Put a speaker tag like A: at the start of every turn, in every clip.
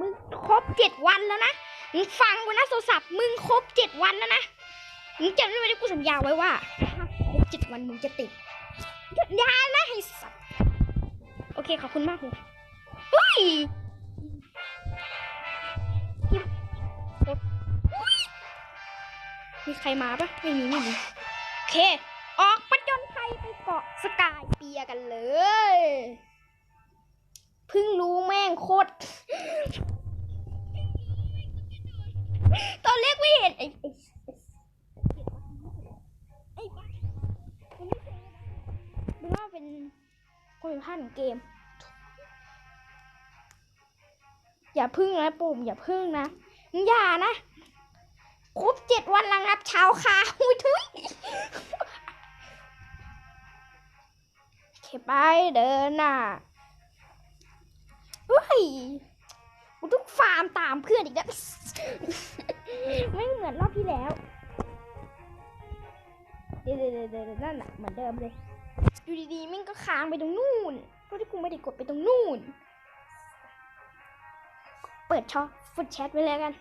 A: มึงครบเจ็ดวันแล้วนะ มึงฟังกูนะโทรศัพท์มึงครบเจ็ดวันแล้วนะ มึงจำได้ไหมที่กูสัญญาไว้ว่าถ้าครบเจ็ดวันมึงจะติดอยานะไอ้สัตว์โอเคขอบคุณมากคุณเฮ้ยมีใครมาปะไม่มีไม่มีโอเค ออกประจนภัยไปเกาะสกายเปียกันเลย งโคตร ตอนแรกไม่เห็นไอ้ไอ้ไอ้บ้ามันไม่เคยดูว่าเป็นคนผิดพลาดของเกม อย่าพึ่งนะปุ่ม อย่าพึ่งนะ อย่านะ ครบเจ็ดวันระงับชาวคาอุ้ยทุยโอเคไปเดินน่ะ เฮ้ยกูต้องฟาร์มตามเพื่อนอีกแล้วไม่เหมือนรอบที่แล้ว เดี๋ยวเดี๋ยวเดี๋ยวนั่นน่ะเหมือนเดิมเลยอยู่ดีๆมิ่งก็ค้างไปตรงนู่นเพราะที่กูไม่ได้กดไปตรงนู่น เปิดช่องฟุตแชทไว้แล้วกัน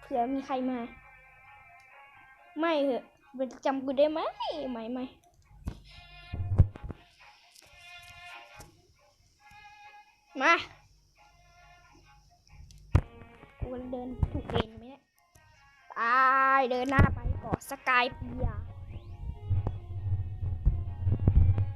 A: เผื่อมีใครมา ไม่เหอะมันจำกูได้ไหม ไม่ไม่ มากูเดินถูกเลนไหมเนี่ยไปเดินหน้าไปก่อสกายเปีย